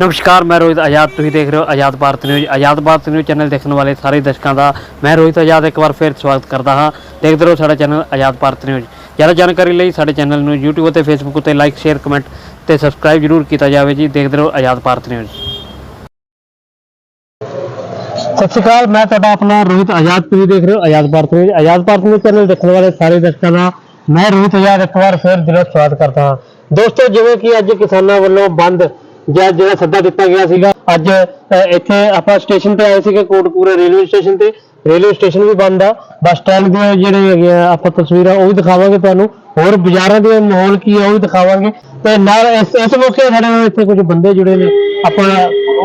ਨਮਸਕਾਰ, ਮੈਂ ਰੋਹਿਤ ਆਜ਼ਾਦ। ਤੁਸੀਂ ਦੇਖ ਰਹੇ ਹੋ Azad Bharat news. Azad Bharat news channel ਦੇਖਣ ਵਾਲੇ ਸਾਰੇ ਦਰਸ਼ਕਾਂ ਦਾ ਮੈਂ ਰੋਹਿਤ ਆਜ਼ਾਦ ਇੱਕ ਵਾਰ ਫਿਰ ਸਵਾਗਤ ਕਰਦਾ ਹਾਂ। ਦੇਖਦੇ ਰਹੋ ਸਾਡਾ ਚੈਨਲ ਆਜ਼ਾਦ ਭਾਰਤ ਨਿਊਜ਼। ਜ਼ਿਆਦਾ ਜਾਣਕਾਰੀ ਲਈ ਸਾਡੇ ਚੈਨਲ ਨੂੰ YouTube ਅਤੇ Facebook ਉੱਤੇ ਲਾਈਕ ਸ਼ੇਅਰ ਕਮੈਂਟ ਤੇ ਸਬਸਕ੍ਰਾਈਬ ਜਰੂਰ ਕੀਤਾ ਜਾਵੇ ਜੀ। ਦੇਖਦੇ ਰਹੋ ਆਜ਼ਾਦ ਭਾਰਤ ਨਿਊਜ਼। ਸਤਿ ਸ਼੍ਰੀ ਅਕਾਲ, ਮੈਂ ਤੁਹਾਡਾ ਆਪਣਾ ਰੋਹਿਤ ਆਜ਼ਾਦ। ਤੁਸੀਂ ਦੇਖ ਰਹੇ ਹੋ Azad Bharat news. Azad Bharat news channel ਦੇਖਣ ਵਾਲੇ ਸਾਰੇ ਦਰਸ਼ਕਾਂ ਦਾ ਮੈਂ ਰੋਹਿਤ ਆਜ਼ਾਦ ਇੱਕ ਵਾਰ ਫਿਰ ਦਿਲੋਂ ਸਵਾਗਤ ਕਰਦਾ ਹਾਂ। ਦੋਸਤੋ, ਜਿਵੇਂ ਕਿ ਅੱਜ ਕਿਸਾਨਾਂ ਵੱਲੋਂ ਬੰਦ ਜਾਂ ਜਿਹੜਾ ਸੱਦਾ ਦਿੱਤਾ ਗਿਆ ਸੀਗਾ ਅੱਜ ਅ, ਇੱਥੇ ਆਪਾਂ ਸਟੇਸ਼ਨ ਤੇ ਆਏ ਸੀਗੇ ਕੋਟਕਪੂਰਾ ਰੇਲਵੇ ਸਟੇਸ਼ਨ ਤੇ। ਰੇਲਵੇ ਸਟੇਸ਼ਨ ਵੀ ਬੰਦ ਆ। ਬੱਸ ਸਟੈਂਡ ਦੇ ਜਿਹੜੇ ਹੈਗੇ ਆ ਆਪਾਂ ਤਸਵੀਰਾਂ ਉਹ ਵੀ ਦਿਖਾਵਾਂਗੇ ਤੁਹਾਨੂੰ। ਹੋਰ ਬਾਜ਼ਾਰਾਂ ਦੇ ਮਾਹੌਲ ਕੀ ਆ ਉਹ ਵੀ ਦਿਖਾਵਾਂਗੇ। ਤੇ ਨਾਲ ਇਸ ਇਸ ਮੌਕੇ ਸਾਡੇ ਨਾਲ ਇੱਥੇ ਕੁਝ ਬੰਦੇ ਜੁੜੇ ਨੇ। ਆਪਾਂ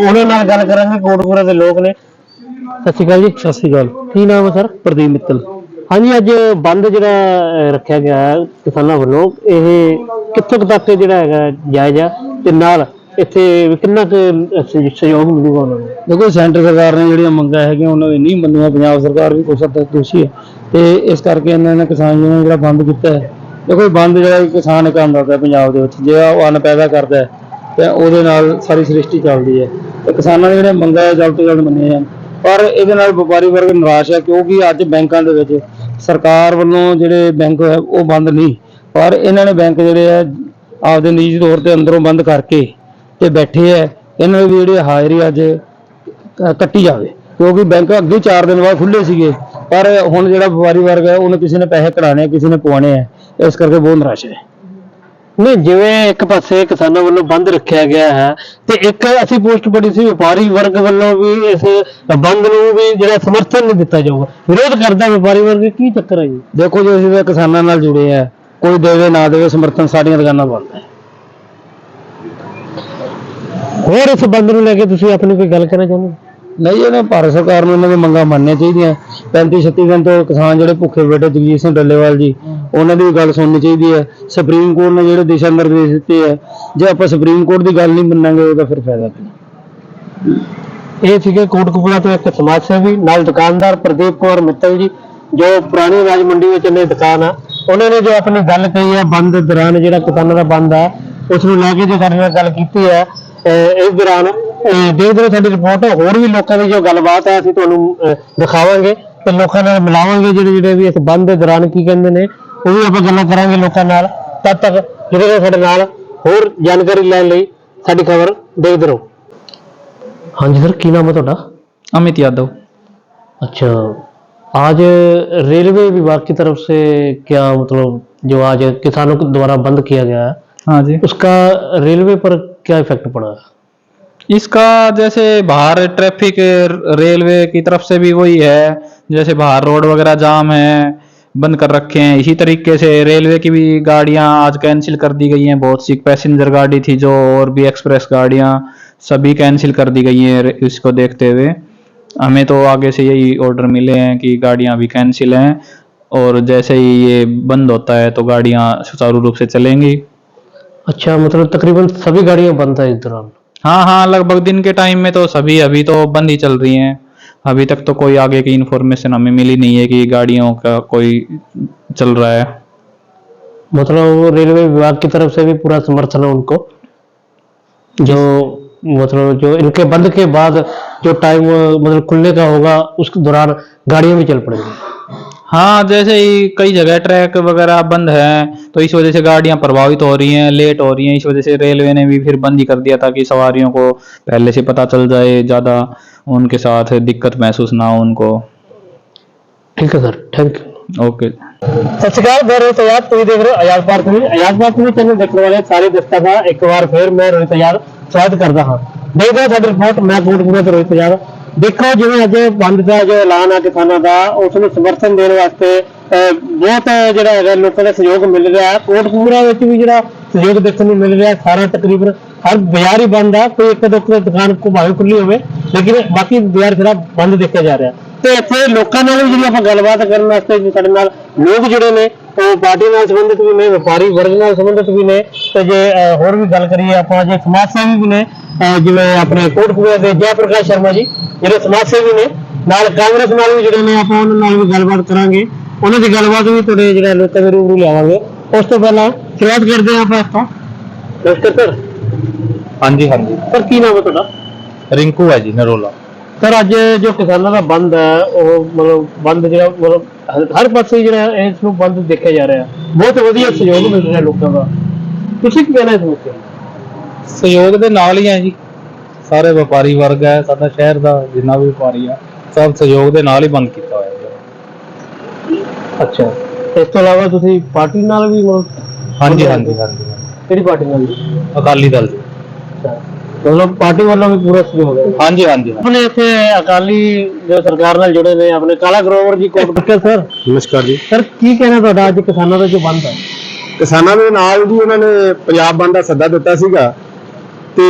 ਉਹਨਾਂ ਨਾਲ ਗੱਲ ਕਰਾਂਗੇ ਕੋਟਕਪੂਰਾ ਦੇ ਲੋਕ ਨੇ। ਸਤਿ ਸ਼੍ਰੀ ਅਕਾਲ ਜੀ। ਸਤਿ ਸ਼੍ਰੀ ਅਕਾਲ। ਕੀ ਨਾਮ ਹੈ ਸਰ? ਪ੍ਰਦੀਪ ਮਿੱਤਲ। ਹਾਂਜੀ ਅੱਜ ਬੰਦ ਜਿਹੜਾ ਅਹ, ਰੱਖਿਆ ਗਿਆ ਹੈ ਕਿਸਾਨਾਂ ਵੱਲੋਂ ਇਹ ਕਿੱਥੋਂ ਕੁ ਤੱਕ ਜਿਹੜਾ ਹੈਗਾ ਜਾਇਜ਼ ਆ? ਤੇ ਨਾਲ ਇੱਥੇ ਕਿੰਨਾ ਕੁ ਸਹਿ- ਸਹਿਯੋਗ ਮਿਲੂਗਾ ਉਹਨਾਂ ਨੂੰ? ਦੇਖੋ, ਸੈਂਟਰ ਸਰਕਾਰ ਨੇ ਜਿਹੜੀਆਂ ਮੰਗਾਂ ਹੈਗੀਆਂ, ਉਹਨਾਂ ਦੀ ਨਹੀਂ ਮੰਨੀਆਂ। ਪੰਜਾਬ ਸਰਕਾਰ ਵੀ ਕੁਛ ਹੱਦ ਤੱਕ ਦੋਸ਼ੀ ਹੈ। ਤੇ ਇਸ ਕਰਕੇ ਇਹਨਾਂ ਨੇ ਕਿਸਾਨ ਯੂਨੀਅਨ ਜਿਹੜਾ ਬੰਦ ਕੀਤਾ ਹੈ। ਦੇਖੋ, ਇਹ ਬੰਦ ਜਿਹੜਾ ਕਿਸਾਨ ਇੱਕ ਆਉਂਦਾ ਹੈ ਪੰਜਾਬ ਦੇ ਵਿੱਚ। ਜੇ ਉਹ ਅੰਨ ਪੈਦਾ ਕਰਦਾ ਹੈ, ਤੇ ਉਹਦੇ ਨਾਲ ਸਾਰੀ ਸ੍ਰਿਸ਼ਟੀ ਚੱਲਦੀ ਹੈ। ਤੇ ਕਿਸਾਨਾਂ ਦੀਆਂ ਜਿਹੜੀਆਂ ਮੰਗਾਂ ਹੈ, ਜਲਦ ਤੋਂ ਜਲਦ ਮੰਨੀਆਂ ਜਾਣ। ਪਰ ਇਹਦੇ ਨਾਲ ਵਪਾਰੀ ਵਰਗ ਨਿਰਾਸ਼ ਹੈ, ਕਿਉਂਕਿ ਅੱਜ ਬੈਂਕਾਂ ਦੇ ਵਿੱਚ ਸਰਕਾਰ ਵੱਲੋਂ ਜਿਹੜੇ ਬੈਂਕ ਹੈ, ਉਹ ਬੰਦ ਨਹੀਂ। ਪਰ ਇਹਨਾਂ ਨੇ ਬੈਂਕ ਜਿਹੜੇ ਹੈ, ਆਪਦੇ ਨਿੱਜੀ ਤੌਰ ਤੇ ਅੰਦਰੋਂ ਬੰਦ ਕਰਕੇ ਤੇ ਬੈਠੇ ਹੈ ਇਹਨਾਂ ਦੀ ਜਿਹੜੀ ਹਾਜ਼ਰੀ ਅੱਜ ਕੱਟੀ ਜਾਵੇ। ਕਿਉਂਕਿ ਬੈਂਕ ਅੱਗੇ 4 ਦਿਨ ਬਾਅਦ ਖੁੱਲੇ ਸੀਗੇ ਪਰ ਹੁਣ ਜਿਹੜਾ ਵਪਾਰੀ ਵਰਗ ਹੈ ਉਹਨੇ ਕਿਸੇ ਨੇ ਪੈਸੇ ਕਢਾਣੇ ਕਿਸੇ ਨੇ ਪਵਾਉਣੇ ਆ ਇਸ ਕਰਕੇ ਬਹੁਤ ਨਿਰਾਸ਼ ਹੈ ਨਹੀਂ ਜਿਵੇਂ ਇੱਕ ਪਾਸੇ ਕਿਸਾਨਾਂ ਵੱਲੋਂ ਬੰਦ ਰੱਖਿਆ ਗਿਆ ਹੈ ਤੇ ਇੱਕ ਅਸੀਂ ਪੋਸਟ ਪੜੀ ਸੀ ਵਪਾਰੀ ਵਰਗ ਵੱਲੋਂ ਵੀ ਇਸ ਬੰਦ ਨੂੰ ਵੀ ਜਿਹੜਾ ਸਮਰਥਨ ਨਹੀਂ ਦਿੱਤਾ ਜਾਊਗਾ। ਵਿਰੋਧ ਕਰਦਾ ਵਪਾਰੀ ਵਰਗ ਕੀ ਚੱਕਰ ਹੈ ਜੀ? ਦੇਖੋ ਜੀ ਅਸੀਂ ਕਿਸਾਨਾਂ ਨਾਲ ਜੁੜੇ ਆ ਕੋਈ ਦੇਵੇ ਨਾ ਦੇਵੇ ਸਮਰਥਨ ਸਾਡੀਆਂ ਦੁਕਾਨਾਂ ਬੰਦ ਹੈ ਹੋਰ ਇਸ ਬੰਦ ਨੂੰ ਲੈ ਕੇ ਤੁਸੀਂ ਆਪਣੀ ਕੋਈ ਗੱਲ ਕਹਿਣਾ ਚਾਹੁੰਦੇ ਹੋ? ਨਹੀਂ ਇਹਨੇ ਭਾਰਤ ਸਰਕਾਰ ਨੂੰ ਇਹਨਾਂ ਦੀ ਮੰਗਾਂ ਮੰਨਣੀਆਂ ਚਾਹੀਦੀਆਂ। 35 36 ਦਿਨ ਤੋਂ ਕਿਸਾਨ ਜਿਹੜੇ ਭੁੱਖੇ ਬੈਠੇ ਜਗਜੀਤ ਸਿੰਘ ਡੱਲੇਵਾਲ ਜੀ ਉਹਨਾਂ ਦੀ ਵੀ ਗੱਲ ਸੁਣਨੀ ਚਾਹੀਦੀ ਹੈ। ਸੁਪਰੀਮ ਕੋਰਟ ਨੇ ਜਿਹੜੇ ਦਿਸ਼ਾ ਨਿਰਦੇਸ਼ ਦਿੱਤੇ ਆ ਜੇ ਆਪਾਂ ਸੁਪਰੀਮ ਕੋਰਟ ਦੀ ਗੱਲ ਨਹੀਂ ਮੰਨਾਂਗੇ ਉਹਦਾ ਫਿਰ ਫਾਇਦਾ ਕੀ? ਇਹ ਸੀਗੇ ਕੋਟਕਪੂਰਾ ਤੋਂ ਇੱਕ ਸਮਾਜ ਸੇਵੀ ਨਾਲ ਦੁਕਾਨਦਾਰ ਪ੍ਰਦੀਪ ਕੁਮਾਰ ਮਿੱਤਲ ਜੀ ਜੋ ਪੁਰਾਣੀ ਰਾਜ ਮੰਡੀ ਵਿੱਚ ਨੇ ਦੁਕਾਨ ਆ। ਉਹਨਾਂ ਨੇ ਜੋ ਆਪਣੀ ਗੱਲ ਕਹੀ ਹੈ ਬੰਦ ਦੌਰਾਨ ਜਿਹੜਾ ਕਿਸਾਨਾਂ ਦਾ ਬੰਦ ਆ ਉਸ ਨੂੰ ਲੈ ਕੇ ਜੋ ਸਾਡੇ ਨਾਲ ਗੱਲ ਕੀਤੀ ਹੈ ਇਸ ਦੌਰਾਨ ਅਹ ਦੇਖਦੇ ਰਹੋ ਸਾਡੀ ਰਿਪੋਰਟ ਹੋਰ ਵੀ ਲੋਕਾਂ ਦੀ ਜੋ ਗੱਲਬਾਤ ਹੈ ਅਸੀਂ ਤੁਹਾਨੂੰ ਅਹ ਦਿਖਾਵਾਂਗੇ ਤੇ ਲੋਕਾਂ ਨਾਲ ਮਿਲਾਵਾਂਗੇ ਜਿਹੜੇ ਜਿਹੜੇ ਵੀ ਇਸ ਬੰਦ ਦੇ ਦੌਰਾਨ ਕੀ ਕਹਿੰਦੇ ਨੇ ਉਹ ਵੀ ਆਪਾਂ ਗੱਲਾਂ ਕਰਾਂਗੇ ਲੋਕਾਂ ਨਾਲ ਤਦ ਤੱਕ ਜਿਹੜੇ ਰਹੋ ਸਾਡੇ ਨਾਲ ਹੋਰ ਜਾਣਕਾਰੀ ਲੈਣ ਲਈ ਸਾਡੀ ਖਬਰ ਦੇਖਦੇ ਰਹੋ ਹਾਂਜੀ ਸਰ ਕੀ ਨਾਮ ਹੈ ਤੁਹਾਡਾ अमित यादव अच्छा आज रेलवे विभाग की तरफ से क्या मतलब जो आज किसानों के द्वारा बंद किया गया है हाँ जी उसका रेलवे पर क्या इफ़ेक्ट पड़ा? इसका जैसे बाहर ट्रैफ़िक रेलवे की तरफ़ से भी वही है। जैसे बाहर रोड वगैरह जाम है, बंद कर रखे हैं। इसी तरीके से रेलवे की भी गाड़ियाँ आज कैंसिल कर दी गई हैं बहुत सी। पैसेंजर गाड़ी थी जो और भी एक्सप्रेस गाड़ियाँ सभी कैंसिल कर दी गई हैं इसको देखते हुए। हमें तो आगे से यही ऑर्डर मिले हैं कि गाड़ियाँ भी कैंसिल हैं और जैसे ही ये बंद होता है तो गाड़ियाँ सुचारू रूप से चलेंगी। अच्छा मतलब तकरीबन सभी गाड़ियाँ बंद है इस दौरान? हाँ हाँ लगभग दिन के टाइम में तो सभी अभी तो बंद ही चल रही हैं। अभी तक तो कोई आगे की इन्फॉर्मेशन हमें मिली नहीं है कि गाड़ियों का कोई चल रहा है। मतलब रेलवे विभाग की तरफ़ से भी पूरा समर्थन है उनको? जो मतलब जो इनके बंद के बाद जो टाइम मतलब खुलने का होगा उस दौरान गाड़ियाँ भी चल पड़ेंगी। हाँ जैसे ही कई जगह ट्रैक वगैरह बंद है तो इस वजह से गाड़ियाँ प्रभावित हो रही हैं लेट हो रही हैं। इस वजह से रेलवे ने भी फिर बंद ही कर दिया ताकि सवारियों को पहले से पता चल जाए ज़्यादा उनके साथ दिक्कत महसूस ना हो उनको। ठीक है सर थैंक यू। ओके। सत मैं रोहित देख रहे हो पार्क में। पार्क में चैनल देखने वाले सारे का एक बार फिर मैं रोहित अयाज स्वागत करता हाँ। देख रहा रिपोर्ट मैं रोहित अयाज ਦੇਖੋ ਜਿਵੇਂ ਅੱਜ ਬੰਦ ਦਾ ਜੋ ਐਲਾਨ ਆ ਕਿਸਾਨਾਂ ਦਾ ਉਸ ਨੂੰ ਸਮਰਥਨ ਦੇਣ ਵਾਸਤੇ ਅਹ, ਬਹੁਤ ਜਿਹੜਾ ਹੈਗਾ ਲੋਕਾਂ ਦਾ ਸਹਿਯੋਗ ਮਿਲ ਰਿਹਾ ਹੈ। ਕੋਟਪੂਰਾ ਵਿੱਚ ਵੀ ਜਿਹੜਾ ਸਹਿਯੋਗ ਦੇਖਣ ਨੂੰ ਮਿਲ ਰਿਹਾ ਸਾਰਾ ਤਕਰੀਬਨ ਹਰ ਬਾਜ਼ਾਰ ਹੀ ਬੰਦ ਆ ਕੋਈ ਇੱਕ ਦੋ ਕੁ ਦੁਕਾਨ ਕੋ ਭਾਵੇਂ ਖੁੱਲੀ ਹੋਵੇ ਲੇਕਿਨ ਬਾਕੀ ਬਾਜ਼ਾਰ ਜਿਹੜਾ ਬੰਦ ਦੇਖਿਆ ਜਾ ਰਿਹਾ। ਤੇ ਇੱਥੇ ਲੋਕਾਂ ਨਾਲ ਵੀ ਜਿਹੜੀ ਆਪਾਂ ਗੱਲਬਾਤ ਕਰਨ ਵਾਸਤੇ ਸਾਡੇ ਨਾਲ ਲੋਕ ਜਿਹੜੇ ਨੇ ਉਹ ਪਾਰਟੀ ਨਾਲ ਸੰਬੰਧਿਤ ਵੀ ਨੇ ਵਪਾਰੀ ਵਰਗ ਨਾਲ ਸੰਬੰਧਿਤ ਵੀ ਨੇ ਤੇ ਜੇ ਹੋਰ ਵੀ ਗੱਲ ਕਰੀਏ ਆਪਾਂ ਜੇ ਸਮਾਜ ਸੇਵੀ ਵੀ ਨੇ ਜਿਵੇਂ ਆਪਣੇ ਕੋਟਪੂਰੇ ਦੇ ਜੈ ਪ੍ਰਕਾਸ਼ ਸ਼ਰਮਾ ਜੀ ਜਿਹੜੇ ਸਮਾਜ ਸੇਵੀ ਨੇ ਨਾਲ ਕਾਂਗਰਸ ਨਾਲ ਵੀ ਜਿਹੜੇ ਨੇ ਆਪਾਂ ਉਹਨਾਂ ਨਾਲ ਵੀ ਗੱਲਬਾਤ ਕਰਾਂਗੇ। ਉਹਨਾਂ ਦੀ ਗੱਲਬਾਤ ਵੀ ਤੁਹਾਡੇ ਜਿਹੜਾ ਲੋਕਾਂ ਦੇ ਰੂਬਰੂ ਲਿਆਵਾਂਗੇ। ਉਸ ਤੋਂ ਪਹਿਲਾਂ ਸ਼ੁਰੂਆਤ ਕਰਦੇ ਹਾਂ ਆਪਾਂ ਇੱਥੋਂ ਨਮਸਕਾਰ ਸਰ। ਹਾਂਜੀ ਹਾਂਜੀ। ਸਰ ਕੀ ਨਾਮ ਹੈ ਤੁਹਾਡਾ? ਰਿੰਕੂ ਹੈ ਜੀ ਨਰੋਲਾ। ਸਰ ਅੱਜ ਜੋ ਕਿਸਾਨਾਂ ਦਾ ਬੰਦ ਹੈ ਉਹ ਮਤਲਬ ਬੰਦ ਜਿਹੜਾ ਮਤਲਬ ਹਰ- ਹਰ ਪਾਸੇ ਜਿਹੜਾ ਇਸ ਨੂੰ ਬੰਦ ਦੇਖਿਆ ਜਾ ਰਿਹਾ। ਬਹੁਤ ਵਧੀਆ ਸਹਿਯੋਗ ਮਿਲ ਰਿਹਾ ਲੋਕਾਂ ਦਾ। ਤੁਸੀਂ ਕੀ ਕਹਿਣਾ ਇਸ ਤੇ? ਸਹਿਯੋਗ ਦੇ ਨਾਲ ਹੀ ਹੈ ਜੀ। ਸਾਰੇ ਵਪਾਰੀ ਵਰਗ ਹੈ ਸਾਡਾ ਸ਼ਹਿਰ ਦਾ ਜਿੰਨਾ ਵੀ ਵਪਾਰੀ ਆ ਸਭ ਸਹਿਯੋਗ ਦੇ ਨਾਲ ਹੀ ਬੰਦ ਕੀਤਾ ਹੋਇਆ ਹੈ ਅੱਛਾ। ਇਸ ਤੋਂ ਇਲਾਵਾ ਤੁਸੀਂ ਪਾਰਟੀ ਨਾਲ ਵੀ ਮਤਲਬ ਹਾਂਜੀ ਹਾਂਜੀ ਹਾਂਜੀ ਕਿਹੜੀ ਪਾਰਟੀ ਨਾਲ? ਜੀ ਅਕਾਲੀ ਦਲ ਜੀ ਅੱਛਾ। ਮਤਲਬ ਪਾਰਟੀ ਵੱਲੋਂ ਵੀ ਪੂਰਾ ਸਹਿਯੋਗ ਹੈ ਹਾਂਜੀ ਹਾਂਜੀ। ਆਪਣੇ ਇੱਥੇ ਅਕਾਲੀ ਜੋ ਸਰਕਾਰ ਨਾਲ ਜੁੜੇ ਨੇ ਆਪਣੇ ਕਾਲਾ ਗਰੋਵਰ ਜੀ ਕੋਟ ਬੱਕੇ ਸਰ। ਨਮਸਕਾਰ ਜੀ। ਸਰ ਕੀ ਕਹਿਣਾ ਤੁਹਾਡਾ ਅੱਜ ਕਿਸਾਨਾਂ ਦਾ ਜੋ ਬੰਦ ਹੈ? ਕਿਸਾਨਾਂ ਦੇ ਨਾਲ ਜੀ ਉਹਨਾਂ ਨੇ ਪੰਜਾਬ ਬੰਦ ਦਾ ਸੱਦਾ ਦਿੱਤਾ ਸੀਗਾ ਤੇ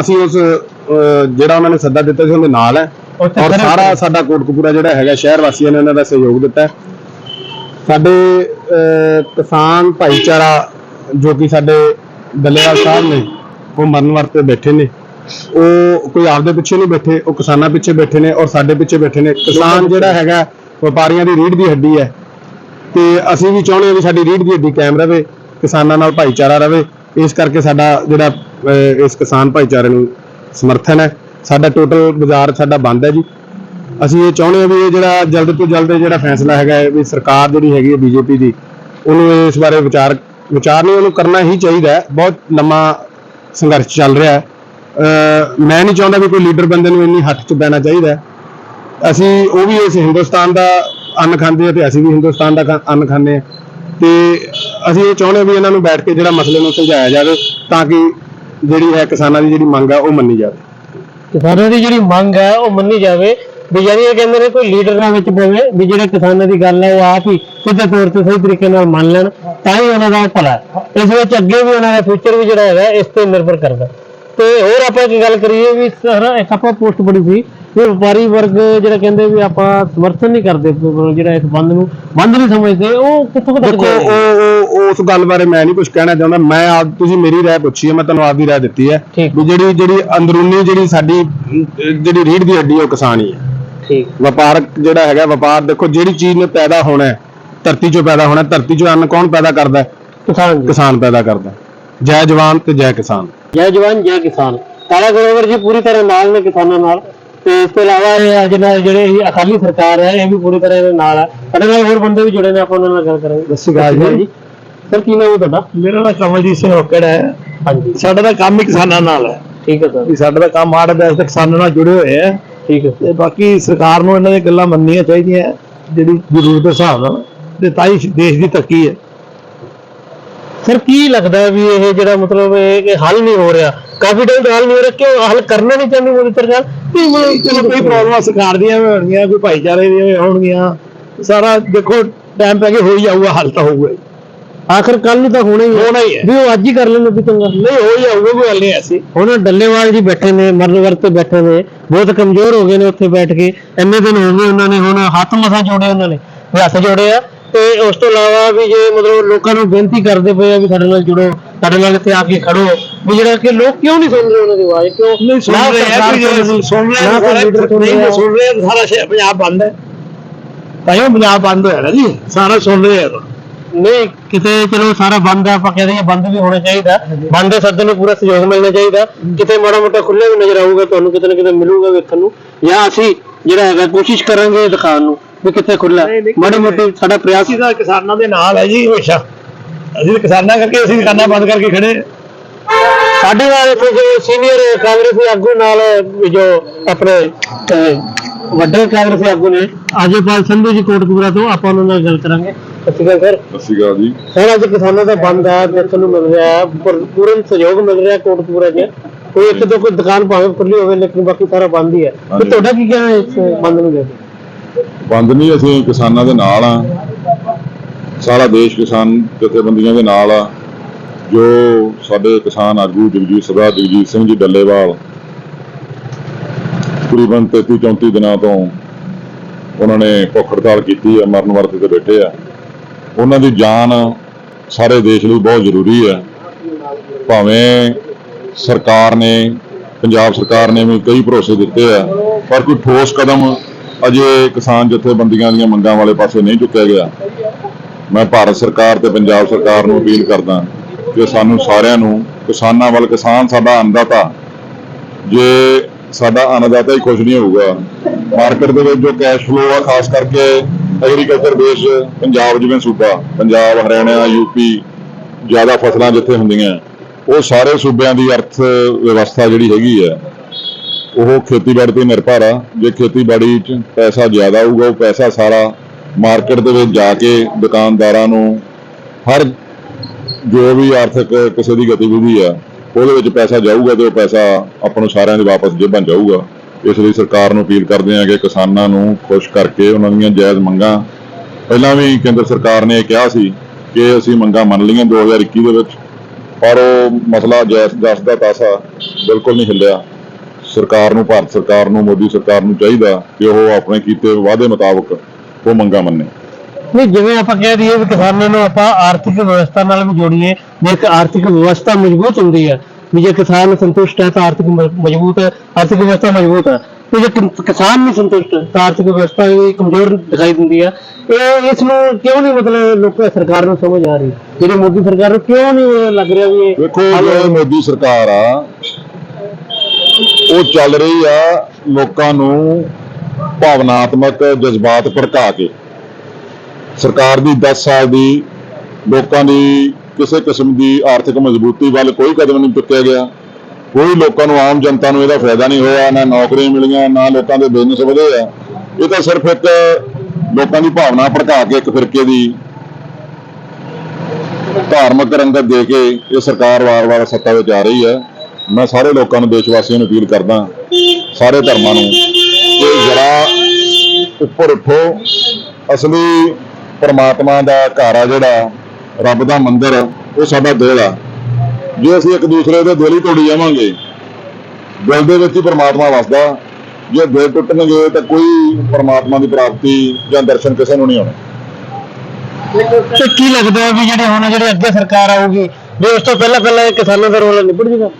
ਅਸੀਂ ਉਸ ਜਿਹੜਾ ਉਹਨਾਂ ਨੇ ਸੱਦਾ ਦਿੱਤਾ ਸੀ ਉਹਦੇ ਨਾਲ ਹੈ। ਔਰ ਸਾਰਾ ਸਾਡਾ ਕੋਟਕਪੂਰਾ ਜਿਹੜਾ ਹੈਗਾ ਸ਼ਹਿਰ ਵਾਸੀਆਂ ਨੇ ਉਹਨਾਂ ਦਾ ਸਹਿਯੋਗ ਦਿੱਤਾ ਹੈ। ਸਾਡੇ ਕਿਸਾਨ ਭਾਈਚਾਰਾ ਜੋ ਕਿ ਸਾਡੇ ਦੱਲੇਵਾਲ ਸਾਹਿਬ ਨੇ ਉਹ ਮਰਨ ਵਰਤੇ ਬੈਠੇ ਨੇ। ਉਹ ਕੋਈ ਆਪਦੇ ਪਿੱਛੇ ਨਹੀਂ ਬੈਠੇ ਉਹ ਕਿਸਾਨਾਂ ਪਿੱਛੇ ਬੈਠੇ ਨੇ ਔਰ ਸਾਡੇ ਪਿੱਛੇ ਬੈਠੇ ਨੇ। ਕਿਸਾਨ ਜਿਹੜਾ ਹੈਗਾ ਵਪਾਰੀਆਂ ਦੀ ਰੀੜ ਦੀ ਹੱਡੀ ਹੈ। ਤੇ ਅਸੀਂ ਵੀ ਚਾਹੁੰਦੇ ਹਾਂ ਵੀ ਸਾਡੀ ਰੀੜ ਦੀ ਹੱਡੀ ਕਾਇਮ ਰਵੇ ਕਿਸਾਨਾਂ ਨਾਲ ਭਾਈਚਾਰਾ ਰਵੇ। ਇਸ ਕਰਕੇ ਸਾਡਾ ਜਿਹੜਾ ਇਸ ਕਿਸਾਨ ਭਾਈਚਾਰੇ ਨੂੰ ਸਮਰਥਨ ਹੈ। ਸਾਡਾ ਟੋਟਲ ਬਾਜ਼ਾਰ ਸਾਡਾ ਬੰਦ ਹੈ ਜੀ। ਅਸੀਂ ਇਹ ਚਾਹੁੰਦੇ ਹਾਂ ਵੀ ਇਹ ਜਿਹੜਾ ਜਲਦ ਤੋਂ ਜਲਦ ਇਹ ਜਿਹੜਾ ਫੈਸਲਾ ਹੈਗਾ ਹੈ ਵੀ ਸਰਕਾਰ ਜਿਹੜੀ ਹੈਗੀ ਹੈ ਬੀਜੇਪੀ ਦੀ ਉਹਨੂੰ ਇਸ ਬਾਰੇ ਵਿਚਾਰ ਵਿਚਾਰ ਨਹੀਂ ਉਹਨੂੰ ਕਰਨਾ ਹੀ ਚਾਹੀਦਾ ਹੈ। ਬਹੁਤ ਲੰਮਾ ਸੰਘਰਸ਼ ਚੱਲ ਰਿਹਾ ਹੈ। ਮੈਂ ਨਹੀਂ ਚਾਹੁੰਦਾ ਵੀ ਕੋਈ ਲੀਡਰ ਬੰਦੇ ਨੂੰ ਇੰਨੀ ਹੱਥ 'ਚ ਪੈਣਾ ਚਾਹੀਦਾ ਅਸੀਂ ਉਹ ਵੀ ਇਸ ਹਿੰਦੁਸਤਾਨ ਦਾ ਅੰਨ ਖਾਂਦੇ ਆ ਤੇ ਅਸੀਂ ਵੀ ਹਿੰਦੁਸਤਾਨ ਦਾ ਅੰਨ ਖਾਂਦੇ ਆ ਤੇ ਅਸੀਂ ਇਹ ਚਾਹੁੰਦੇ ਹਾਂ ਵੀ ਇਹਨਾਂ ਨੂੰ ਬੈਠ ਕੇ ਜਿਹੜਾ ਮਸਲੇ ਨੂੰ ਸੁਲਝਾਇਆ ਜਾਵੇ ਤਾਂ ਕਿ ਜਿਹੜੀ ਹੈ ਕਿਸਾਨਾਂ ਦੀ ਜਿਹੜੀ ਮੰਗ ਆ ਉਹ ਮੰਨੀ ਜਾਵੇ। ਕਿਸਾਨਾਂ ਦੀ ਜਿਹੜੀ ਮੰਗ ਹੈ ਉਹ ਮੰਨੀ ਜਾਵੇ। ਵੀ ਯਾਨੀ ਇਹ ਕਹਿੰਦੇ ਨੇ ਕੋਈ ਲੀਡਰ ਨਾ ਵਿੱਚ ਪਵੇ ਵੀ ਜਿਹੜਾ ਕਿਸਾਨਾਂ ਦੀ ਗੱਲ ਹੈ ਉਹ ਆਪ ਹੀ ਸਿੱਧੇ ਤੌਰ ਤੇ ਸਹੀ ਤਰੀਕੇ ਨਾਲ ਮੰਨ ਲੈਣ। ਤਾਂ ਹੀ ਉਹਨਾਂ ਦਾ ਭਲਾ। ਇਸ ਵਿੱਚ ਅੱਗੇ ਵੀ ਉਹਨਾਂ ਦਾ ਫਿਊਚਰ ਵੀ ਜਿਹੜਾ ਹੈਗਾ ਇਸ ਤੇ ਨਿਰਭਰ ਕਰਦਾ ਤੇ ਹੋਰ ਆਪਾਂ ਇੱਕ ਗੱਲ ਕਰੀਏ ਵੀ ਸਰ ਇੱਕ ਆਪਾਂ ਪੋਸਟ ਬੜੀ ਸੀ ਵੀ ਵਪਾਰੀ ਵਰਗ ਜਿਹੜਾ ਕਹਿੰਦੇ ਵੀ ਆਪਾਂ ਸਮਰਥਨ ਨਹੀਂ ਕਰਦੇ ਜਿਹੜਾ ਇਸ ਬੰਦ ਨੂੰ ਬੰਦ ਨਹੀਂ ਸਮਝਦੇ ਉਹ ਕਿੱਥੋਂ ਤੱਕ ਦੇਖੋ? ਉਹ ਉਹ ਉਸ ਗੱਲ ਬਾਰੇ ਮੈਂ ਨਹੀਂ ਕੁਝ ਕਹਿਣਾ ਚਾਹੁੰਦਾ ਮੈਂ ਆਪ ਤੁਸੀਂ ਮੇਰੀ ਰਾਏ ਪੁੱਛੀ ਹੈ ਮੈਂ ਤੁਹਾਨੂੰ ਆਪਦੀ ਰਾਏ ਦਿੱਤੀ ਹੈ। ਵੀ ਜਿਹੜੀ ਜਿਹੜੀ ਅੰਦਰੂਨੀ ਜਿਹੜੀ ਸਾਡੀ ਜਿਹੜੀ ਰੀੜ ਦੀ ਹੱਡੀ ਉਹ ਕਿਸਾਨ ਹੀ ਹੈ ਠੀਕ ਵਪਾਰਕ ਜਿਹੜਾ ਹੈਗਾ ਵਪਾਰ ਦੇਖੋ ਜਿਹੜੀ ਚੀਜ਼ ਨੇ ਪੈਦਾ ਹੋਣਾ ਹੈ ਧਰਤੀ 'ਚੋਂ ਪੈਦਾ ਹੋਣਾ ਹੈ, ਧਰਤੀ 'ਚੋਂ ਅੰਨ ਕੌਣ ਪੈਦਾ ਕਰਦਾ ਹੈ? ਕਿਸਾਨ ਜੀ। ਕਿਸਾਨ ਪੈਦਾ ਕਰਦਾ ਹੈ। ਜੈ ਜਵਾਨ ਤੇ ਜੈ ਕਿਸਾਨ। ਜੈ ਜਵਾਨ ਜੈ ਕਿਸਾਨ। ਕਾਲਾ ਗਰੋਵਰ ਜੀ ਪੂਰੀ ਤਰ੍ਹਾਂ ਨਾਲ ਨੇ ਕਿਸਾਨਾਂ ਨਾਲ ਤੇ ਇਸ ਤੋਂ ਇਲਾਵਾ ਇਹ ਅੱਜ ਨਾਲ ਜਿਹੜੇ ਇਹ ਅਕਾਲੀ ਸਰਕਾਰ ਹੈ ਇਹ ਵੀ ਪੂਰੀ ਤਰ੍ਹਾਂ ਇਹਦੇ ਨਾਲ ਹੈ। ਸਾਡੇ ਨਾਲ ਹੋਰ ਬੰਦੇ ਵੀ ਜੁੜੇ ਨੇ ਆਪਾਂ ਉਹਨਾਂ ਨਾਲ ਗੱਲ ਕਰਾਂਗੇ। ਸਤਿ ਸ਼੍ਰੀ ਅਕਾਲ ਜੀ। ਸਰ ਕੀ ਨਾਮ ਹੈ ਤੁਹਾਡਾ? ਮੇਰਾ ਨਾਮ ਕਮਲਜੀਤ ਸਿੰਘ ਹੋਕੜ ਹੈ। ਹਾਂਜੀ। ਸਾਡਾ ਤਾਂ ਕੰਮ ਹੀ ਕਿਸਾਨਾਂ ਨਾਲ ਹੈ। ਠੀਕ ਹੈ ਸਰ। ਵੀ ਸਾਡਾ ਤਾਂ ਕੰਮ ਆੜ ਬੈਸ ਕਿਸਾਨਾਂ ਨਾਲ ਜੁੜੇ ਹੋਏ ਆ ਠੀਕ ਹੈ ਤੇ ਬਾਕੀ ਸਰਕਾਰ ਨੂੰ ਇਹਨਾਂ ਦੀਆਂ ਗੱਲਾਂ ਮੰਨਣੀਆਂ ਚਾਹੀਦੀਆਂ ਜਿਹੜੀ ਜ਼ਰੂਰਤ ਦੇ ਹਿਸਾਬ ਨਾਲ। ਤੇ ਤਾਂ ਹੀ ਦੇਸ਼ ਦੀ ਤਰੱਕੀ ਹੈ। ਸਰ ਕੀ ਲੱਗਦਾ ਵੀ ਇਹ ਜਿਹੜਾ ਮਤਲਬ ਇਹ ਹੱਲ ਨਹੀਂ ਹੋ ਰਿਹਾ? ਕਾਫੀ ਟਾਈਮ ਤੋਂ ਹੱਲ ਨਹੀਂ ਹੋ ਰਿਹਾ ਕਿਉਂ ਹੱਲ ਕਰਨਾ ਨਹੀਂ ਚਾਹੁੰਦੀ ਮੋਦੀ ਸਰਕਾਰ? ਚਲੋ ਕੋਈ ਪ੍ਰੋਬਲਮ ਸਰਕਾਰ ਦੀਆਂ ਹੋਣਗੀਆਂ ਕੋਈ ਭਾਈਚਾਰੇ ਦੀਆਂ ਹੋਣਗੀਆਂ। ਸਾਰਾ ਦੇਖੋ ਟਾਈਮ ਪੈ ਕੇ ਹੋ ਜਾਊਗਾ ਹੱਲ ਤਾਂ ਹੋਊਗਾ ਆਖਰ ਕੱਲ ਨੂੰ ਤਾਂ ਹੋਣਾ ਹੀ ਹੋਣਾ ਹੀ ਹੈ। ਵੀ ਉਹ ਅੱਜ ਹੀ ਕਰ ਲੈਣ ਵੀ ਚੰਗਾ। ਨਹੀਂ ਹੋ ਹੀ ਜਾਊਗਾ ਕੋਈ ਹੱਲ ਨਹੀਂ ਐਸੀ। ਹੁਣ ਡੱਲੇਵਾਲ ਜੀ ਬੈਠੇ ਨੇ ਮਰਨ ਵਰਤ ਤੇ ਬੈਠੇ ਨੇ ਬਹੁਤ ਕਮਜ਼ੋਰ ਹੋ ਗਏ ਨੇ ਉੱਥੇ ਬੈਠ ਕੇ। ਇੰਨੇ ਦਿਨ ਹੋ ਗਏ ਉਹਨਾਂ ਨੇ ਹੁਣ ਹੱਥ ਮਸਾ ਜੋੜੇ ਉਹਨਾਂ ਨੇ। ਹੱਥ ਜੋੜੇ ਆ। ਤੇ ਉਸ ਤੋਂ ਇਲਾਵਾ ਵੀ ਜੇ ਮਤਲਬ ਲੋਕਾਂ ਨੂੰ ਬੇਨਤੀ ਕਰਦੇ ਪਏ ਆ ਵੀ ਸਾਡੇ ਨਾਲ ਜੁੜੋ ਸਾਡੇ ਨਾਲ ਇੱਥੇ ਆ ਕੇ ਖੜੋ ਵੀ ਜਿਹੜਾ ਕਿ ਲੋਕ ਕਿਉਂ ਨਹੀਂ ਸੁਣ ਰਹੇ ਉਹਨਾਂ ਦੀ ਆਵਾਜ਼? ਕਿਉਂ? ਨਹੀਂ ਸੁਣ ਰਹੇ ਆ ਸਰਕਾਰ ਕੋਈ ਸੁਣ ਰਹੀ, ਆ ਨਹੀਂ। ਸੁਣ ਰਹੇ ਆ, ਸਾਰਾ ਸ਼ਹਿਰ ਪੰਜਾਬ ਬੰਦ ਹੈ। ਹੀ ਪੰਜਾਬ ਬੰਦ ਹੋਇਆ ਨਾ ਜੀ। ਸਾਰਾ ਸੁਣ ਰਹੇ ਆ ਨਹੀਂ ਕਿਤੇ ਚਲੋ ਸਾਰਾ ਬੰਦ ਆ ਆਪਾਂ ਕਹਿੰਦੇ ਹਾਂ ਬੰਦ ਵੀ ਹੋਣਾ ਚਾਹੀਦਾ। ਬੰਦ ਦੇ ਸੱਦੇ ਨੂੰ ਪੂਰਾ ਸਹਿਯੋਗ ਮਿਲਣਾ ਚਾਹੀਦਾ। ਕਿਤੇ ਮਾੜਾ ਮੋਟਾ ਖੁੱਲੇ ਵੀ ਨਜ਼ਰ ਆਊਗਾ ਤੁਹਾਨੂੰ ਕਿਤੇ ਨਾ ਕਿਤੇ ਮਿਲੂਗਾ ਵੇਖਣ ਨੂੰ। ਜਾਂ ਅਸੀਂ ਜਿਹੜਾ ਹੈਗਾ ਕੋਸ਼ਿਸ਼ ਕਰਾਂਗੇ ਦਿਖਾਉਣ ਨੂੰ। ਵੀ ਕਿੱਥੇ ਖੁੱਲਾ ਨਹੀਂ, ਨਹੀਂ, ਮਾੜੇ ਮੋਟੇ ਸਾਡਾ ਪ੍ਰਯਾਸ ਅਸੀਂ ਤਾਂ ਕਿਸਾਨਾਂ ਦੇ ਨਾਲ ਹੈ ਜੀ ਹਮੇਸ਼ਾ। ਅਸੀਂ ਤਾਂ ਕਿਸਾਨਾਂ ਕਰਕੇ ਅਸੀਂ ਦੁਕਾਨਾਂ ਬੰਦ ਕਰਕੇ ਖੜੇ। ਸਾਡੇ ਨਾਲ ਇੱਥੇ ਜੋ ਸੀਨੀਅਰ ਕਾਂਗਰਸੀ ਆਗੂ ਨਾਲ ਵੀ ਜੋ ਆਪਣੇ ਅਹ, ਵੱਡੇ ਕਾਂਗਰਸੀ ਆਗੂ ਨੇ। ਅਜੇਪਾਲ ਸੰਧੂ ਜੀ ਕੋਟਕਪੂਰਾ ਤੋਂ ਆਪਾਂ ਉਹਨਾਂ ਨਾਲ ਗੱਲ ਕਰਾਂਗੇ। ਸਤਿ ਸ਼੍ਰੀ ਸਤਿ ਸ਼੍ਰੀ ਅਕਾਲ ਜੀ। ਸਰ ਅੱਜ ਕਿਸਾਨਾਂ ਦਾ ਬੰਦ ਹੈ ਦੇਖਣ ਨੂੰ ਮਿਲ ਰਿਹਾ ਹੈ ਪਰ ਪੂਰਨ ਸਹਿਯੋਗ ਮਿਲ ਰਿਹਾ ਕੋਟਕਪੂਰਾ 'ਚ। ਕੋਈ ਇੱਕ ਦੋ ਕੋਈ ਦੁਕਾਨ ਭਾਵੇਂ ਖੁੱਲੀ ਹੋਵੇ ਲੇਕਿਨ ਬਾਕੀ ਸਾਰਾ ਬੰਦ ਹੀ ਹੈ ਤੇ ਹਾਂਜੀ। ਤੁਹਾਡਾ ਕੀ ਕਹਿਣਾ ਹੈ ਇਸ ਬੰਦ ਨੂੰ ਲੈ ਕੇ? ਬੰਦ ਨਹੀਂ, ਅਸੀਂ ਕਿਸਾਨਾਂ ਦੇ ਨਾਲ ਆ ਸਾਰਾ ਦੇਸ਼ ਕਿਸਾਨ ਜਥੇਬੰਦੀਆਂ ਦੇ ਨਾਲ ਆ। ਜੋ ਸਾਡੇ ਕਿਸਾਨ ਆਗੂ ਜਗਜੀਤ ਸਰਦਾਰ ਜਗਜੀਤ ਸਿੰਘ ਜੀ ਡੱਲੇਵਾਲ ਤਕਰੀਬਨ 33 34 ਦਿਨਾਂ ਤੋਂ ਉਹਨਾਂ ਨੇ ਭੁੱਖ ਹੜਤਾਲ ਕੀਤੀ ਹੈ ਮਰਨ ਵਰਤ ਤੇ ਬੈਠੇ ਆ। ਉਹਨਾਂ ਦੀ ਜਾਨ ਸਾਰੇ ਦੇਸ਼ ਲਈ ਬਹੁਤ ਜ਼ਰੂਰੀ ਹੈ ਭਾਵੇਂ ਸਰਕਾਰ ਨੇ, ਪੰਜਾਬ ਸਰਕਾਰ ਨੇ ਵੀ ਕਈ ਭਰੋਸੇ ਦਿੱਤੇ ਆ, ਪਰ ਕੋਈ ਠੋਸ ਕਦਮ ਅਜੇ ਕਿਸਾਨ ਜਥੇਬੰਦੀਆਂ ਦੀਆਂ ਮੰਗਾਂ ਵਾਲੇ ਪਾਸੇ ਨਹੀਂ ਚੁੱਕਿਆ ਗਿਆ। ਮੈਂ ਭਾਰਤ ਸਰਕਾਰ ਤੇ ਪੰਜਾਬ ਸਰਕਾਰ ਨੂੰ ਅਪੀਲ ਕਰਦਾ ਕਿ ਸਾਨੂੰ ਸਾਰਿਆਂ ਨੂੰ ਕਿਸਾਨਾਂ ਵੱਲ, ਕਿਸਾਨ ਸਾਡਾ ਅੰਨਦਾਤਾ। ਜੇ ਸਾਡਾ ਅੰਨਦਾਤਾ ਹੀ ਖੁਸ਼ ਨਹੀਂ ਹੋਊਗਾ ਮਾਰਕੀਟ ਦੇ ਵਿੱਚ ਜੋ ਕੈਸ਼ ਫਲੋ ਆ, ਖਾਸ ਕਰਕੇ ਐਗਰੀਕਲਚਰ ਬੇਸ ਪੰਜਾਬ ਜਿਵੇਂ ਸੂਬਾ, ਪੰਜਾਬ, ਹਰਿਆਣਾ ਯੂਪੀ ਜ਼ਿਆਦਾ ਫਸਲਾਂ ਜਿੱਥੇ ਹੁੰਦੀਆਂ, ਉਹ ਸਾਰੇ ਸੂਬਿਆਂ ਦੀ ਅਰਥ ਵਿਵਸਥਾ ਜਿਹੜੀ ਹੈਗੀ ਹੈ ਉਹ ਖੇਤੀਬਾੜੀ ਤੇ ਨਿਰਭਰ ਆ। ਜੇ ਖੇਤੀਬਾੜੀ 'ਚ ਪੈਸਾ ਜ਼ਿਆਦਾ ਆਊਗਾ ਉਹ ਪੈਸਾ ਸਾਰਾ ਮਾਰਕੀਟ ਦੇ ਵਿੱਚ ਜਾ ਕੇ ਦੁਕਾਨਦਾਰਾਂ ਨੂੰ ਹਰ ਜੋ ਵੀ ਆਰਥਿਕ ਕਿਸੇ ਦੀ ਗਤੀਵਿਧੀ ਆ, ਉਹਦੇ ਵਿੱਚ ਪੈਸਾ ਜਾਊਗਾ ਤੇ ਉਹ ਪੈਸਾ ਆਪਾਂ ਨੂੰ ਸਾਰਿਆਂ ਦੇ ਵਾਪਸ ਜੇਬਾਂ ਜਾਊਗਾ। ਇਸ ਲਈ ਸਰਕਾਰ ਨੂੰ ਅਪੀਲ ਕਰਦੇ ਹਾਂ ਕਿ ਕਿਸਾਨਾਂ ਨੂੰ ਖੁਸ਼ ਕਰਕੇ ਉਹਨਾਂ ਦੀਆਂ ਜਾਇਜ਼ ਮੰਗਾਂ, ਪਹਿਲਾਂ ਵੀ ਕੇਂਦਰ ਸਰਕਾਰ ਨੇ ਇਹ ਕਿਹਾ ਸੀ ਕਿ ਅਸੀਂ ਮੰਗਾਂ ਮੰਨ ਲਈਆਂ 2021 ਦੇ ਵਿੱਚ, ਪਰ ਉਹ ਮਸਲਾ ਜੈਸ ਜਸ ਦਾ ਤਾਸਾ ਬਿਲਕੁਲ ਨਹੀਂ ਹਿੱਲਿਆ। ਸਰਕਾਰ ਨੂੰ ਭਾਰਤ ਸਰਕਾਰ ਨੂੰ ਮੋਦੀ ਸਰਕਾਰ ਨੂੰ ਚਾਹੀਦਾ ਕਿ ਉਹ ਆਪਣੇ ਕੀਤੇ ਵਾਅਦੇ ਮੁਤਾਬਕ ਉਹ ਮੰਗਾਂ ਮੰਨੇ। ਨਹੀਂ ਜਿਵੇਂ ਆਪਾਂ ਕਹਿ ਦਈਏ ਵੀ ਕਿਸਾਨਾਂ ਨੂੰ ਆਪਾਂ ਆਰਥਿਕ ਵਿਵਸਥਾ ਨਾਲ ਵੀ ਜੋੜੀਏ ਜੇ ਇੱਕ ਆਰਥਿਕ ਵਿਵਸਥਾ ਮਜ਼ਬੂਤ ਹੁੰਦੀ ਹੈ ਵੀ ਜੇ ਕਿਸਾਨ ਸੰਤੁਸ਼ਟ ਹੈ ਤਾਂ ਆਰਥਿਕ ਮਜ਼ਬੂਤ ਹੈ ਆਰਥਿਕ ਵਿਵਸਥਾ ਮਜ਼ਬੂਤ ਹੈ। ਤੇ ਜੇ ਕਿਸਾਨ ਨਹੀਂ ਸੰਤੁਸ਼ਟ ਤਾਂ ਆਰਥਿਕ ਵਿਵਸਥਾ ਵੀ ਕਮਜ਼ੋਰ ਦਿਖਾਈ ਦਿੰਦੀ ਹੈ ਇਹ ਇਸ ਨੂੰ ਕਿਉਂ ਨਹੀਂ ਮਤਲਬ ਲੋਕ ਸਰਕਾਰ ਨੂੰ ਸਮਝ ਆ ਰਹੀ? ਜਿਹੜੀ ਮੋਦੀ ਸਰਕਾਰ ਨੂੰ ਕਿਉਂ ਨਹੀਂ ਲੱਗ ਰਿਹਾ ਵੀ ਇਹ ਜੋ ਮੋਦੀ ਸਰਕਾਰ ਆ ਉਹ ਚੱਲ ਰਹੀ ਆ ਲੋਕਾਂ ਨੂੰ ਭਾਵਨਾਤਮਕ ਜਜ਼ਬਾਤ ਭੜਕਾ ਕੇ। ਸਰਕਾਰ ਦੀ 10 ਸਾਲ ਦੀ ਲੋਕਾਂ ਦੀ ਕਿਸੇ ਕਿਸਮ ਦੀ ਆਰਥਿਕ ਮਜ਼ਬੂਤੀ ਵੱਲ ਕੋਈ ਕਦਮ ਨਹੀਂ ਚੁੱਕਿਆ ਗਿਆ। ਕੋਈ ਲੋਕਾਂ ਨੂੰ, ਆਮ ਜਨਤਾ ਨੂੰ ਇਹਦਾ ਫਾਇਦਾ ਨਹੀਂ ਹੋਇਆ, ਨਾ ਨੌਕਰੀਆਂ ਮਿਲੀਆਂ, ਨਾ ਲੋਕਾਂ ਦੇ ਬਿਜ਼ਨਸ ਵਧੇ ਆ। ਇਹ ਤਾਂ ਸਿਰਫ ਇੱਕ ਲੋਕਾਂ ਦੀ ਭਾਵਨਾ ਭੜਕਾ ਕੇ ਇੱਕ ਫਿਰਕੇ ਦੀ ਧਾਰਮਿਕ ਰੰਗਤ ਦੇ ਕੇ ਇਹ ਸਰਕਾਰ ਵਾਰ-ਵਾਰ ਸੱਤਾ ਵਿੱਚ ਆ ਰਹੀ ਹੈ। ਮੈਂ ਸਾਰੇ ਲੋਕਾਂ ਨੂੰ ਦੇਸ਼ ਵਾਸੀਆਂ ਨੂੰ ਅਪੀਲ ਕਰਦਾ, ਸਾਰੇ ਧਰਮਾਂ ਨੂੰ ਕਿ ਜਰਾ ਉੱਪਰ ਉੱਠੋ। ਅਸਲੀ ਪਰਮਾਤਮਾ ਦਾ ਘਰ ਆ ਜਿਹੜਾ, ਰੱਬ ਦਾ ਮੰਦਿਰ, ਉਹ ਸਾਡਾ ਦਿਲ ਆ। ਜੇ ਅਸੀਂ ਇੱਕ ਦੂਸਰੇ ਦੇ ਦਿਲ ਹੀ ਤੋੜੀ ਜਾਵਾਂਗੇ, ਦਿਲ ਦੇ ਵਿੱਚ ਹੀ ਪਰਮਾਤਮਾ ਵਸਦਾ। ਜੇ ਦਿਲ ਟੁੱਟਣਗੇ ਤਾਂ ਕੋਈ ਪਰਮਾਤਮਾ ਦੀ ਪ੍ਰਾਪਤੀ ਜਾਂ ਦਰਸ਼ਨ ਕਿਸੇ ਨੂੰ ਨਹੀਂ ਹੋਣੇ। ਤੇ ਕੀ ਲੱਗਦਾ ਵੀ ਜਿਹੜੇ ਹੁਣ ਜਿਹੜੇ ਅੱਗੇ ਸਰਕਾਰ ਆਊਗੀ, ਵੀ ਉਸ ਤੋਂ ਪਹਿਲਾਂ ਪਹਿਲਾਂ ਇਹ ਕਿਸਾਨਾਂ ਦਾ ਰੋਲ ਨਿਬੜ ਜੂਗਾ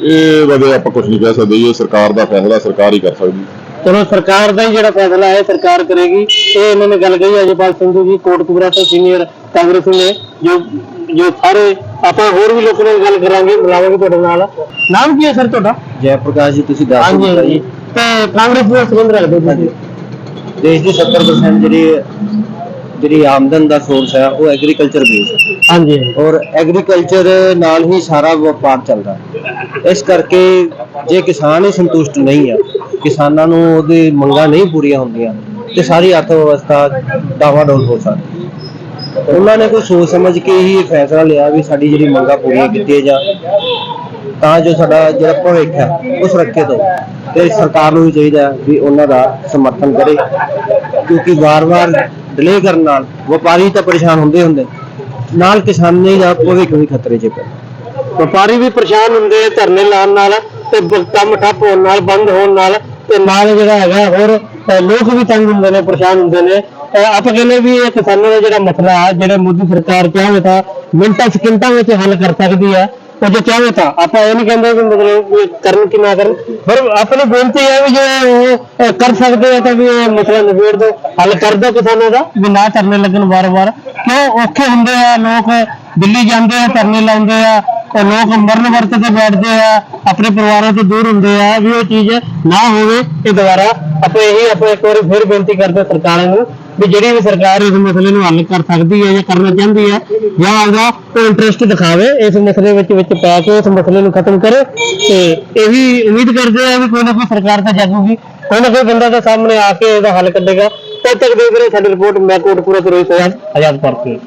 ਇਹ ਬਾਰੇ ਆਪਾਂ ਕੁਝ ਨਹੀਂ ਕਹਿ ਸਕਦੇ ਇਹ ਸਰਕਾਰ ਦਾ ਫੈਸਲਾ ਸਰਕਾਰ ਹੀ ਕਰ ਸਕਦੀ। ਚਲੋ ਸਰਕਾਰ ਦਾ ਹੀ ਜਿਹੜਾ ਫੈਸਲਾ ਹੈ ਸਰਕਾਰ ਕਰੇਗੀ। ਇਹ ਇਹਨਾਂ ਨੇ ਗੱਲ ਕਹੀ ਅਜੇਪਾਲ ਸੰਧੂ ਜੀ ਕੋਟਕਪੂਰਾ ਤੋਂ ਸੀਨੀਅਰ ਕਾਂਗਰਸੀ ਨੇ ਜੋ ਜੋ ਸਾਰੇ ਆਪਾਂ ਹੋਰ ਵੀ ਲੋਕਾਂ ਨਾਲ ਗੱਲ ਕਰਾਂਗੇ ਮਿਲਾਵਾਂਗੇ ਤੁਹਾਡੇ ਨਾਲ। ਨਾਮ ਕੀ ਹੈ ਸਰ ਤੁਹਾਡਾ? ਜੈ ਪ੍ਰਕਾਸ਼ ਜੀ ਤੁਸੀਂ ਦੱਸ ਹਾਂਜੀ ਹਾਂਜੀ। ਤੇ ਕਾਂਗਰਸ ਨਾਲ ਸੰਬੰਧ ਰੱਖਦੇ ਹੋ ਤੁਸੀਂ? ਦੇਸ਼ ਦੀ 70% ਜਿਹੜੀ ਜਿਹੜੀ ਆਮਦਨ ਦਾ ਸੋਰਸ ਹੈ ਉਹ ਐਗਰੀਕਲਚਰ ਬੇਸ ਹਾਂਜੀ ਔਰ ਐਗਰੀਕਲਚਰ ਨਾਲ ਹੀ ਸਾਰਾ ਵਪਾਰ ਚੱਲਦਾ ਹੈ। ਇਸ ਕਰਕੇ ਜੇ ਕਿਸਾਨ ਹੀ ਸੰਤੁਸ਼ਟ ਨਹੀਂ ਆ ਕਿਸਾਨਾਂ ਨੂੰ ਉਹਦੀ ਮੰਗਾਂ ਨਹੀਂ ਪੂਰੀਆਂ ਹੁੰਦੀਆਂ ਤੇ ਸਾਰੀ ਅਰਥ ਵਿਵਸਥਾ ਡਾਵਾਡੋਲ ਹੋ ਸਕਦੀ ਹੈ। ਉਹਨਾਂ ਨੇ ਕੋਈ ਸੋਚ ਸਮਝ ਕੇ ਹੀ ਫੈਸਲਾ ਲਿਆ ਵੀ ਸਾਡੀ ਜਿਹੜੀ ਮੰਗਾਂ ਪੂਰੀਆਂ ਕੀਤੀਆਂ ਜਾ ਤਾਂ ਜੋ ਸਾਡਾ ਜਿਹੜਾ ਭਵਿੱਖ ਹੈ ਉਹ ਸੁਰੱਖਿਅਤ ਹੋ ਤੇ ਸਰਕਾਰ ਨੂੰ ਵੀ ਚਾਹੀਦਾ ਹੈ ਵੀ ਉਹਨਾਂ ਦਾ ਸਮਰਥਨ ਕਰੇ ਕਿਉਂਕਿ ਵਾਰ-ਵਾਰ ਡਿਲੇ ਕਰਨ ਨਾਲ ਵਪਾਰੀ ਤਾਂ ਪਰੇਸ਼ਾਨ ਹੁੰਦੇ ਹੁੰਦੇ। ਨਾਲ ਕਿਸਾਨੀ ਦਾ ਭਵਿੱਖ ਵੀ ਖਤਰੇ 'ਚ ਪਿਆ। ਵਪਾਰੀ ਵੀ ਪਰੇਸ਼ਾਨ ਹੁੰਦੇ ਧਰਨੇ ਲਾਉਣ ਨਾਲ ਤੇ ਕੰਮ ਠੱਪ ਹੋਣ ਨਾਲ, ਬੰਦ ਹੋਣ ਨਾਲ ਤੇ ਨਾਲ ਜਿਹੜਾ ਹੈਗਾ ਹੋਰ ਲੋਕ ਵੀ ਤੰਗ ਹੁੰਦੇ ਨੇ, ਪਰੇਸ਼ਾਨ ਹੁੰਦੇ ਨੇ। ਆਪਾਂ ਕਹਿੰਦੇ ਵੀ ਇਹ ਕਿਸਾਨਾਂ ਦਾ ਜਿਹੜਾ ਮਸਲਾ ਹੈ ਜਿਹੜਾ ਮੋਦੀ ਸਰਕਾਰ ਚਾਹਵੇ ਤਾਂ ਮਿੰਟਾਂ ਸਕਿੰਟਾਂ ਵਿੱਚ ਹੱਲ ਕਰ ਸਕਦੀ ਹੈ ਉਹ ਜੇ ਚਾਹੇ ਤਾਂ ਆਪਾਂ ਇਹ ਨਹੀਂ ਕਹਿੰਦੇ ਕਿ ਮਤਲਬ ਵੀ ਕਰਨ ਕਿ ਨਾ ਕਰਨ। ਪਰ ਆਪਣੀ ਬੇਨਤੀ ਹੈ ਵੀ ਜੇ ਉਹ ਅ, ਕਰ ਸਕਦੇ ਆ ਤਾਂ ਵੀ ਇਹ ਮਸਲਾ ਨਿਬੇੜ ਦਿਓ ਹੱਲ ਕਰ ਦਿਓ ਕਿਸਾਨਾਂ ਦਾ। ਵੀ ਨਾ ਧਰਨੇ ਲੱਗਣ ਵਾਰ-ਵਾਰ। ਕਿਉਂ? ਔਖੇ ਹੁੰਦੇ ਆ ਲੋਕ ਦਿੱਲੀ ਜਾਂਦੇ ਆ ਧਰਨੇ ਲਾਉਂਦੇ ਆ ਤੇ ਲੋਕ ਮਰਨ ਵਰਤ ਤੇ ਬੈਠਦੇ ਆ ਆਪਣੇ ਪਰਿਵਾਰਾਂ ਤੋਂ ਦੂਰ ਹੁੰਦੇ ਆ ਵੀ ਉਹ ਚੀਜ਼ ਨਾ ਹੋਵੇ ਇਹ ਦੁਬਾਰਾ ਆਪਾਂ ਇਹੀ ਆਪਾਂ ਇੱਕ ਵਾਰੀ ਫਿਰ ਬੇਨਤੀ ਕਰਦੇ ਸਰਕਾਰਾਂ ਨੂੰ ਵੀ ਜਿਹੜੀ ਵੀ ਸਰਕਾਰ ਇਸ ਮਸਲੇ ਨੂੰ ਹੱਲ ਕਰ ਸਕਦੀ ਹੈ ਜਾਂ ਕਰਨਾ ਚਾਹੁੰਦੀ ਹੈ, ਜਾਂ ਆਪਦਾ ਉਹ ਇੰਟਰਸਟ ਦਿਖਾਵੇ, ਇਸ ਮਸਲੇ ਵਿੱਚ ਵਿੱਚ ਪੈ ਕੇ ਇਸ ਮਸਲੇ ਨੂੰ ਖਤਮ ਕਰੇ, ਤੇ ਇਹੀ ਉਮੀਦ ਕਰਦੇ ਆ ਵੀ ਕੋਈ ਨਾ ਕੋਈ ਸਰਕਾਰ ਤਾਂ ਜਾਗੂਗੀ। ਕੋਈ ਨਾ ਕੋਈ ਬੰਦਾ ਤਾਂ ਸਾਹਮਣੇ ਆ ਕੇ ਇਹਦਾ ਹੱਲ ਕੱਢੇਗਾ। ਤਦ ਤੱਕ ਦੇਖ ਰਹੇ ਸਾਡੀ ਰਿਪੋਰਟ ਮੈਂ ਕੋਟਪੂਰਾ ਤੋਂ ਰੋਹਿਤ ਆਜ਼ਾਦ ਆਜ਼ਾਦ ਭਾਰਤ ਨਿਊਜ਼।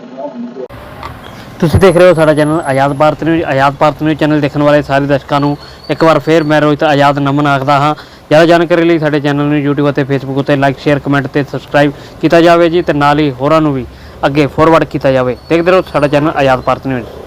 ਤੁਸੀਂ ਦੇਖ ਰਹੇ ਹੋ ਸਾਡਾ channel Azad Bharat news. Azad Bharat news channel ਦੇਖਣ ਵਾਲੇ ਸਾਰੇ ਦਰਸ਼ਕਾਂ ਨੂੰ ਇੱਕ ਵਾਰ ਫੇਰ ਮੈਂ ਰੋਹਿਤ ਆਜ਼ਾਦ ਨਮਨ ਆਖਦਾ ਹਾਂ। ਜ਼ਿਆਦਾ ਜਾਣਕਾਰੀ ਲਈ ਸਾਡੇ ਚੈਨਲ ਨੂੰ YouTube ਅਤੇ Facebook ਉੱਤੇ ਲਾਈਕ ਸ਼ੇਅਰ ਕਮੈਂਟ ਤੇ ਸਬਸਕ੍ਰਾਈਬ ਕੀਤਾ ਜਾਵੇ ਜੀ ਤੇ ਨਾਲ ਹੀ ਹੋਰਾਂ ਨੂੰ ਵੀ ਅੱਗੇ ਫੋਰਵਰਡ ਕੀਤਾ ਜਾਵੇ। ਦੇਖਦੇ ਰਹੋ ਸਾਡਾ ਚੈਨਲ ਆਜ਼ਾਦ ਭਾਰਤ ਨਿਊਜ਼।